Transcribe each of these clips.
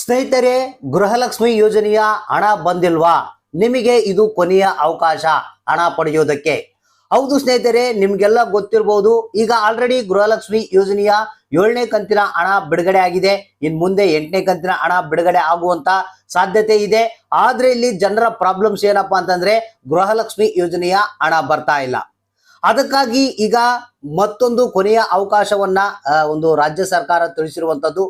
ಸ್ನೇಹಿತರೆ, ಗೃಹಲಕ್ಷ್ಮಿ ಯೋಜನೆಯ ಹಣ ಬಂದಿಲ್ವಾ? ನಿಮಗೆ ಇದು ಕೊನೆಯ ಅವಕಾಶ ಹಣ ಪಡೆಯೋದಕ್ಕೆ. ಹೌದು ಸ್ನೇಹಿತರೆ, ನಿಮ್ಗೆಲ್ಲ ಗೊತ್ತಿರಬಹುದು ಈಗ ಆಲ್ರೆಡಿ ಗೃಹಲಕ್ಷ್ಮಿ ಯೋಜನೆಯ ಏಳನೇ ಕಂತಿನ ಹಣ ಬಿಡುಗಡೆ ಆಗಿದೆ. ಇನ್ ಮುಂದೆ ಎಂಟನೇ ಕಂತಿನ ಹಣ ಬಿಡುಗಡೆ ಆಗುವಂತ ಸಾಧ್ಯತೆ ಇದೆ. ಆದ್ರೆ ಇಲ್ಲಿ ಜನರ ಪ್ರಾಬ್ಲಮ್ಸ್ ಏನಪ್ಪಾ ಅಂತಂದ್ರೆ, ಗೃಹಲಕ್ಷ್ಮಿ ಯೋಜನೆಯ ಹಣ ಬರ್ತಾ ಇಲ್ಲ. ಅದಕ್ಕಾಗಿ ಈಗ ಮತ್ತೊಂದು ಕೊನೆಯ ಅವಕಾಶವನ್ನ ಒಂದು ರಾಜ್ಯ ಸರ್ಕಾರ ತಿಳಿಸಿರುವಂತದ್ದು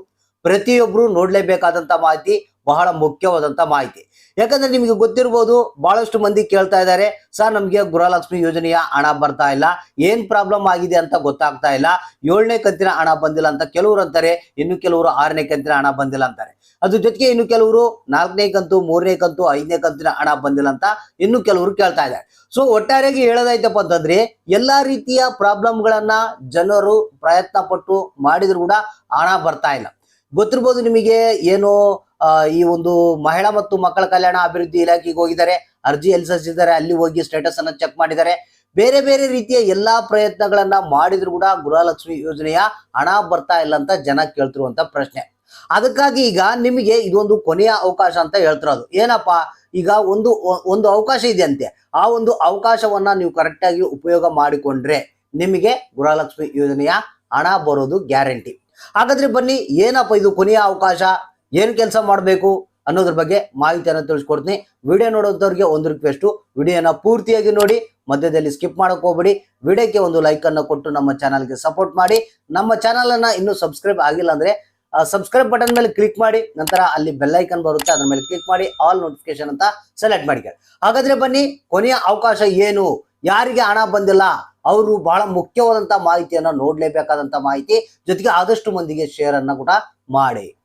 ಪ್ರತಿಯೊಬ್ರು ನೋಡ್ಲೇಬೇಕಾದಂತ ಮಾಹಿತಿ ಬಹಳ ಮುಖ್ಯವಾದಂತ ಮಾಹಿತಿ. ಯಾಕಂದ್ರೆ ನಿಮಗೆ ಗೊತ್ತಿರ್ಬೋದು, ಬಹಳಷ್ಟು ಮಂದಿ ಕೇಳ್ತಾ ಇದ್ದಾರೆ, ಸರ್, ನಮಗೆ ಗೃಹಲಕ್ಷ್ಮಿ ಯೋಜನೆಯ ಹಣ ಬರ್ತಾ ಇಲ್ಲ, ಏನ್ ಪ್ರಾಬ್ಲಮ್ ಆಗಿದೆ ಅಂತ ಗೊತ್ತಾಗ್ತಾ ಇಲ್ಲ, ಏಳನೇ ಕಂತಿನ ಹಣ ಬಂದಿಲ್ಲ ಅಂತ ಕೆಲವರು ಅಂತಾರೆ, ಇನ್ನು ಕೆಲವರು ಆರನೇ ಕಂತಿನ ಹಣ ಬಂದಿಲ್ಲ ಅಂತಾರೆ. ಅದ್ರ ಜೊತೆಗೆ ಇನ್ನು ಕೆಲವರು ನಾಲ್ಕನೇ ಕಂತು, ಮೂರನೇ ಕಂತು, ಐದನೇ ಕಂತಿನ ಹಣ ಬಂದಿಲ್ಲ ಅಂತ ಇನ್ನು ಕೆಲವರು ಕೇಳ್ತಾ ಇದ್ದಾರೆ. ಸೊ, ಒಟ್ಟಾರೆಯಾಗಿ ಹೇಳೋದಾಯ್ತಪ್ಪ ಅಂತಂದ್ರೆ, ಎಲ್ಲಾ ರೀತಿಯ ಪ್ರಾಬ್ಲಮ್ಗಳನ್ನ ಜನರು ಪ್ರಯತ್ನ ಪಟ್ಟು ಮಾಡಿದ್ರು ಕೂಡ ಹಣ ಬರ್ತಾ ಇಲ್ಲ. ಗೊತ್ತಿರ್ಬೋದು ನಿಮಗೆ ಏನು ಈ ಒಂದು ಮಹಿಳಾ ಮತ್ತು ಮಕ್ಕಳ ಕಲ್ಯಾಣ ಅಭಿವೃದ್ಧಿ ಇಲಾಖೆಗೆ ಹೋಗಿದ್ದಾರೆ. ಅರ್ಜಿ ಎಲ್ಲಿ ಸಲ್ಲಿಸಿದ್ದಾರೆ ಅಲ್ಲಿ ಹೋಗಿ ಸ್ಟೇಟಸ್ ಅನ್ನ ಚೆಕ್ ಮಾಡಿದ್ದಾರೆ. ಬೇರೆ ಬೇರೆ ರೀತಿಯ ಎಲ್ಲಾ ಪ್ರಯತ್ನಗಳನ್ನ ಮಾಡಿದ್ರು ಕೂಡ ಗೃಹಲಕ್ಷ್ಮಿ ಯೋಜನೆಯ ಹಣ ಬರ್ತಾ ಇಲ್ಲ ಅಂತ ಜನ ಕೇಳ್ತಿರುವಂತ ಪ್ರಶ್ನೆ. ಅದಕ್ಕಾಗಿ ಈಗ ನಿಮಗೆ ಇದೊಂದು ಕೊನೆಯ ಅವಕಾಶ ಅಂತ ಹೇಳ್ತಿರೋದು. ಏನಪ್ಪಾ? ಈಗ ಒಂದು ಒಂದು ಅವಕಾಶ ಇದೆ ಅಂತೆ ಆ ಒಂದು ಅವಕಾಶವನ್ನ ನೀವು ಕರೆಕ್ಟ್ ಆಗಿ ಉಪಯೋಗ ಮಾಡಿಕೊಂಡ್ರೆ ನಿಮಗೆ ಗೃಹಲಕ್ಷ್ಮಿ ಯೋಜನೆಯ ಹಣ ಬರೋದು ಗ್ಯಾರಂಟಿ ಹಾಗಾದ್ರೆ ಬನ್ನಿ, ಏನಪ್ಪ ಇದು ಕೊನೆಯ ಅವಕಾಶ? ಏನ್ ಕೆಲಸ ಮಾಡಬೇಕು ಅನ್ನೋದ್ರ ಬಗ್ಗೆ ಮಾಹಿತಿಯನ್ನು ತಿಳಿಸ್ಕೊಡ್ತೀನಿ. ವಿಡಿಯೋ ನೋಡೋದವ್ರಿಗೆ ಒಂದು ರಿಕ್ವೆಸ್ಟ್ ವಿಡಿಯೋನ ಪೂರ್ತಿಯಾಗಿ ನೋಡಿ, ಮಧ್ಯದಲ್ಲಿ ಸ್ಕಿಪ್ ಮಾಡಕ್ ಹೋಗ್ಬೇಡಿ. ವಿಡಿಯೋಕ್ಕೆ ಒಂದು ಲೈಕ್ ಅನ್ನು ಕೊಟ್ಟು ನಮ್ಮ ಚಾನಲ್ಗೆ ಸಪೋರ್ಟ್ ಮಾಡಿ. ನಮ್ಮ ಚಾನಲ್ ಅನ್ನ ಇನ್ನು ಸಬ್ಸ್ಕ್ರೈಬ್ ಆಗಿಲ್ಲ ಅಂದ್ರೆ ಸಬ್ಸ್ಕ್ರೈಬ್ ಬಟನ್ ಮೇಲೆ ಕ್ಲಿಕ್ ಮಾಡಿ, ನಂತರ ಅಲ್ಲಿ ಬೆಲ್ ಐಕನ್ ಬರುತ್ತೆ, ಅದ್ರ ಮೇಲೆ ಕ್ಲಿಕ್ ಮಾಡಿ ಆಲ್ ನೋಟಿಫಿಕೇಶನ್ ಅಂತ ಸೆಲೆಕ್ಟ್ ಮಾಡಿ ಹಾಗಾದ್ರೆ ಬನ್ನಿ, ಕೊನೆಯ ಅವಕಾಶ ಏನು? ಯಾರಿಗೆ ಹಣ ಬಂದಿಲ್ಲ? ಅವರು ಬಹಳ ಮುಖ್ಯವಾದಂತಹ ಮಾಹಿತಿಯನ್ನ ನೋಡ್ಲೇಬೇಕಾದಂತ ಮಾಹಿತಿ. ಜೊತೆಗೆ ಆದಷ್ಟು ಮಂದಿಗೆ ಶೇರ್ ಅನ್ನ ಕೂಡ ಮಾಡಿ.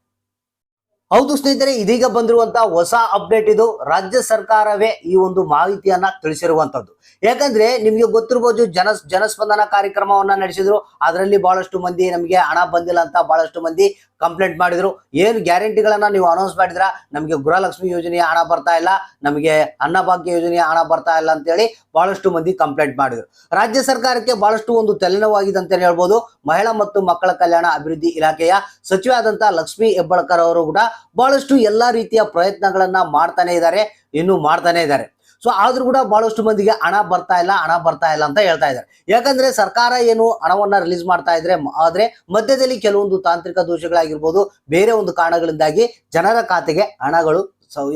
ಹೌದು ಸ್ನೇಹಿತರೆ, ಇದೀಗ ಬಂದಿರುವಂತಹ ಹೊಸ ಅಪ್ಡೇಟ್ ಇದು. ರಾಜ್ಯ ಸರ್ಕಾರವೇ ಈ ಒಂದು ಮಾಹಿತಿಯನ್ನ ತಿಳಿಸಿರುವಂತದ್ದು. ಯಾಕಂದ್ರೆ ನಿಮ್ಗೆ ಗೊತ್ತಿರ್ಬೋದು ಜನ, ಜನಸ್ಪಂದನ ಕಾರ್ಯಕ್ರಮವನ್ನ ನಡೆಸಿದ್ರು. ಅದರಲ್ಲಿ ಬಹಳಷ್ಟು ಮಂದಿ ನಮಗೆ ಹಣ ಬಂದಿಲ್ಲ ಅಂತ ಬಹಳಷ್ಟು ಮಂದಿ ಕಂಪ್ಲೇಂಟ್ ಮಾಡಿದ್ರು. ಏನು ಗ್ಯಾರಂಟಿಗಳನ್ನ ನೀವು ಅನೌನ್ಸ್ ಮಾಡಿದ್ರ? ನಮಗೆ ಗೃಹಲಕ್ಷ್ಮಿ ಯೋಜನೆಯ ಹಣ ಬರ್ತಾ ಇಲ್ಲ. ನಮಗೆ ಅನ್ನಭಾಗ್ಯ ಯೋಜನೆಯ ಹಣ ಬರ್ತಾ ಇಲ್ಲ ಅಂತ ಹೇಳಿ ಬಹಳಷ್ಟು ಮಂದಿ ಕಂಪ್ಲೇಂಟ್ ಮಾಡಿದ್ರು. ರಾಜ್ಯ ಸರ್ಕಾರಕ್ಕೆ ಬಹಳಷ್ಟು ಒಂದು ತಲೆನೋವಾಗಿದೆ ಅಂತ ಹೇಳ್ಬೋದು. ಮಹಿಳಾ ಮತ್ತು ಮಕ್ಕಳ ಕಲ್ಯಾಣ ಅಭಿವೃದ್ಧಿ ಇಲಾಖೆಯ ಸಚಿವಾದಂತ ಲಕ್ಷ್ಮಿ ಹೆಬ್ಬಾಳ್ಕರ್ ಅವರು ಕೂಡ ಬಹಳಷ್ಟು ಎಲ್ಲಾ ರೀತಿಯ ಪ್ರಯತ್ನಗಳನ್ನ ಮಾಡ್ತಾನೆ ಇದ್ದಾರೆ. ಇನ್ನು ಮಾಡ್ತಾನೆ ಇದ್ದಾರೆ. ಸೊ ಆದ್ರೂ ಕೂಡ ಬಹಳಷ್ಟು ಮಂದಿಗೆ ಹಣ ಬರ್ತಾ ಇಲ್ಲ, ಹಣ ಬರ್ತಾ ಇಲ್ಲ ಅಂತ ಹೇಳ್ತಾ ಇದ್ದಾರೆ. ಯಾಕಂದ್ರೆ ಸರ್ಕಾರ ಏನು ಹಣವನ್ನ ರಿಲೀಸ್ ಮಾಡ್ತಾ ಇದ್ರೆ, ಆದ್ರೆ ಮಧ್ಯದಲ್ಲಿ ಕೆಲವೊಂದು ತಾಂತ್ರಿಕ ದೋಷಗಳಾಗಿರ್ಬೋದು, ಬೇರೆ ಒಂದು ಕಾರಣಗಳಿಂದಾಗಿ ಜನರ ಖಾತೆಗೆ ಹಣಗಳು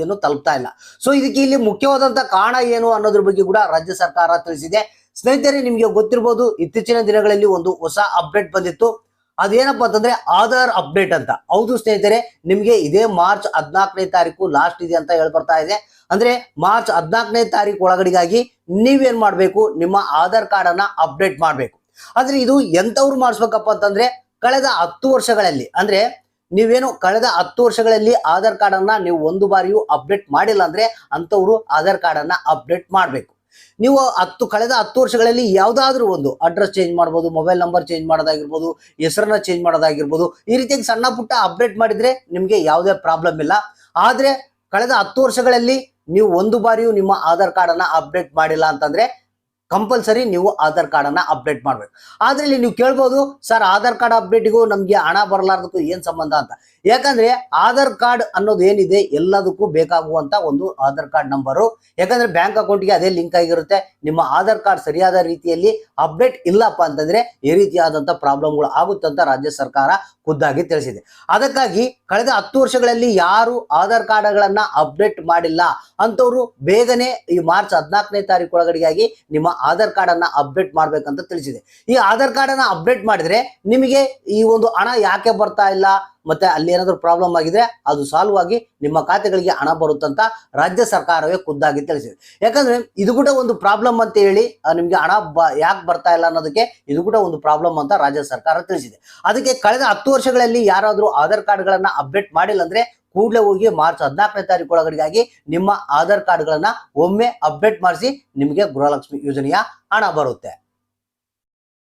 ಏನು ತಲುಪ್ತಾ ಇಲ್ಲ. ಸೊ ಇದಕ್ಕೆ ಇಲ್ಲಿ ಮುಖ್ಯವಾದಂತ ಕಾರಣ ಏನು ಅನ್ನೋದ್ರ ಬಗ್ಗೆ ಕೂಡ ರಾಜ್ಯ ಸರ್ಕಾರ ತಿಳಿಸಿದೆ. ಸ್ನೇಹಿತರೆ, ನಿಮಗೆ ಗೊತ್ತಿರ್ಬೋದು, ಇತ್ತೀಚಿನ ದಿನಗಳಲ್ಲಿ ಒಂದು ಹೊಸ ಅಪ್ಡೇಟ್ ಬಂದಿತ್ತು. ಅದೇನಪ್ಪ ಅಂತಂದ್ರೆ ಆಧಾರ್ ಅಪ್ಡೇಟ್ ಅಂತ. ಹೌದು ಸ್ನೇಹಿತರೆ, ನಿಮಗೆ ಇದೇ ಮಾರ್ಚ್ ಹದಿನಾಲ್ಕನೇ ತಾರೀಕು ಲಾಸ್ಟ್ ಇದೆ ಅಂತ ಹೇಳ್ಬರ್ತಾ ಇದೆ. ಅಂದ್ರೆ ಮಾರ್ಚ್ ಹದಿನಾಲ್ಕನೇ ತಾರೀಕು ಒಳಗಡೆಗಾಗಿ ನೀವೇನ್ ಮಾಡ್ಬೇಕು? ನಿಮ್ಮ ಆಧಾರ್ ಕಾರ್ಡ್ ಅನ್ನ ಅಪ್ಡೇಟ್ ಮಾಡ್ಬೇಕು. ಆದ್ರೆ ಇದು ಎಂತವ್ರು ಮಾಡಿಸ್ಬೇಕಪ್ಪ ಅಂತಂದ್ರೆ ಕಳೆದ ಹತ್ತು ವರ್ಷಗಳಲ್ಲಿ, ಅಂದ್ರೆ ನೀವೇನು ಕಳೆದ ಹತ್ತು ವರ್ಷಗಳಲ್ಲಿ ಆಧಾರ್ ಕಾರ್ಡ್ ಅನ್ನ ನೀವು ಒಂದು ಬಾರಿಯೂ ಅಪ್ಡೇಟ್ ಮಾಡಿಲ್ಲ ಅಂದ್ರೆ ಅಂತವ್ರು ಆಧಾರ್ ಕಾರ್ಡ್ ಅನ್ನ ಅಪ್ಡೇಟ್ ಮಾಡ್ಬೇಕು. ನೀವು ಹತ್ತು, ಕಳೆದ ಹತ್ತು ವರ್ಷಗಳಲ್ಲಿ ಯಾವ್ದಾದ್ರು ಒಂದು ಅಡ್ರೆಸ್ ಚೇಂಜ್ ಮಾಡ್ಬೋದು, ಮೊಬೈಲ್ ನಂಬರ್ ಚೇಂಜ್ ಮಾಡೋದಾಗಿರ್ಬೋದು, ಹೆಸರನ್ನ ಚೇಂಜ್ ಮಾಡೋದಾಗಿರ್ಬೋದು, ಈ ರೀತಿಯಾಗಿ ಸಣ್ಣ ಪುಟ್ಟ ಅಪ್ಡೇಟ್ ಮಾಡಿದ್ರೆ ನಿಮಗೆ ಯಾವುದೇ ಪ್ರಾಬ್ಲಮ್ ಇಲ್ಲ. ಆದ್ರೆ ಕಳೆದ ಹತ್ತು ವರ್ಷಗಳಲ್ಲಿ ನೀವು ಒಂದು ಬಾರಿಯೂ ನಿಮ್ಮ ಆಧಾರ್ ಕಾರ್ಡ್ ಅನ್ನ ಅಪ್ಡೇಟ್ ಮಾಡಿಲ್ಲ ಅಂತಂದ್ರೆ ಕಂಪಲ್ಸರಿ ನೀವು ಆಧಾರ್ ಕಾರ್ಡ್ ಅನ್ನ ಅಪ್ಡೇಟ್ ಮಾಡ್ಬೇಕು. ಆದ್ರೆ ಇಲ್ಲಿ ನೀವು ಕೇಳ್ಬೋದು, ಸರ್, ಆಧಾರ್ ಕಾರ್ಡ್ ಅಪ್ಡೇಟಿಗೂ ನಮ್ಗೆ ಹಣ ಬರಲಾರ್ದಕ್ಕೂ ಏನ್ ಸಂಬಂಧ? ಅಂತ. ಯಾಕಂದ್ರೆ ಆಧಾರ್ ಕಾರ್ಡ್ ಅನ್ನೋದು ಏನಿದೆ ಎಲ್ಲದಕ್ಕೂ ಬೇಕಾಗುವಂತ ಒಂದು ಆಧಾರ್ ಕಾರ್ಡ್ ನಂಬರು. ಯಾಕಂದ್ರೆ ಬ್ಯಾಂಕ್ ಅಕೌಂಟ್ಗೆ ಅದೇ ಲಿಂಕ್ ಆಗಿರುತ್ತೆ. ನಿಮ್ಮ ಆಧಾರ್ ಕಾರ್ಡ್ ಸರಿಯಾದ ರೀತಿಯಲ್ಲಿ ಅಪ್ಡೇಟ್ ಇಲ್ಲಪ್ಪ ಅಂತಂದ್ರೆ ಈ ರೀತಿಯಾದಂತ ಪ್ರಾಬ್ಲಮ್ಗಳು ಆಗುತ್ತೆ ಅಂತ ರಾಜ್ಯ ಸರ್ಕಾರ ಖುದ್ದಾಗಿ ತಿಳಿಸಿದೆ. ಅದಕ್ಕಾಗಿ ಕಳೆದ ಹತ್ತು ವರ್ಷಗಳಲ್ಲಿ ಯಾರು ಆಧಾರ್ ಕಾರ್ಡ್ಗಳನ್ನ ಅಪ್ಡೇಟ್ ಮಾಡಿಲ್ಲ ಅಂತವ್ರು ಬೇಗನೆ ಈ ಮಾರ್ಚ್ ಹದಿನಾಲ್ಕನೇ ತಾರೀಕು ಒಳಗಡೆಗಾಗಿ ನಿಮ್ಮ ಆಧಾರ್ ಕಾರ್ಡ್ ಅನ್ನ ಅಪ್ಡೇಟ್ ಮಾಡ್ಬೇಕಂತ ತಿಳಿಸಿದೆ. ಈ ಆಧಾರ್ ಕಾರ್ಡ್ ಅನ್ನ ಅಪ್ಡೇಟ್ ಮಾಡಿದ್ರೆ ನಿಮಗೆ ಈ ಒಂದು ಹಣ ಯಾಕೆ ಬರ್ತಾ ಇಲ್ಲ? ಮತ್ತೆ ಅಲ್ಲಿ ಏನಾದರೂ ಪ್ರಾಬ್ಲಮ್ ಆಗಿದ್ರೆ ಅದು ಸಾಲ್ವ್ ಆಗಿ ನಿಮ್ಮ ಖಾತೆಗಳಿಗೆ ಹಣ ಬರುತ್ತಂತ ರಾಜ್ಯ ಸರ್ಕಾರವೇ ಖುದ್ದಾಗಿ ತಿಳಿಸಿದೆ. ಯಾಕಂದ್ರೆ ಇದು ಕೂಡ ಒಂದು ಪ್ರಾಬ್ಲಮ್ ಅಂತ ಹೇಳಿ ನಿಮಗೆ ಹಣ ಯಾಕೆ ಬರ್ತಾ ಇಲ್ಲ ಅನ್ನೋದಕ್ಕೆ ಇದು ಕೂಡ ಒಂದು ಪ್ರಾಬ್ಲಮ್ ಅಂತ ರಾಜ್ಯ ಸರ್ಕಾರ ತಿಳಿಸಿದೆ. ಅದಕ್ಕೆ ಕಳೆದ ಹತ್ತು ವರ್ಷಗಳಲ್ಲಿ ಯಾರಾದರೂ ಆಧಾರ್ ಕಾರ್ಡ್ಗಳನ್ನು ಅಪ್ಡೇಟ್ ಮಾಡಿಲ್ಲ ಅಂದ್ರೆ ಕೂಡಲೇ ಹೋಗಿ ಮಾರ್ಚ್ ಹದಿನಾಲ್ಕನೇ ತಾರೀಕು ಒಳಗಡೆಗಾಗಿ ನಿಮ್ಮ ಆಧಾರ್ ಕಾರ್ಡ್ಗಳನ್ನು ಒಮ್ಮೆ ಅಪ್ಡೇಟ್ ಮಾಡಿಸಿ ನಿಮಗೆ ಗೃಹಲಕ್ಷ್ಮಿ ಯೋಜನೆಯ ಹಣ ಬರುತ್ತೆ.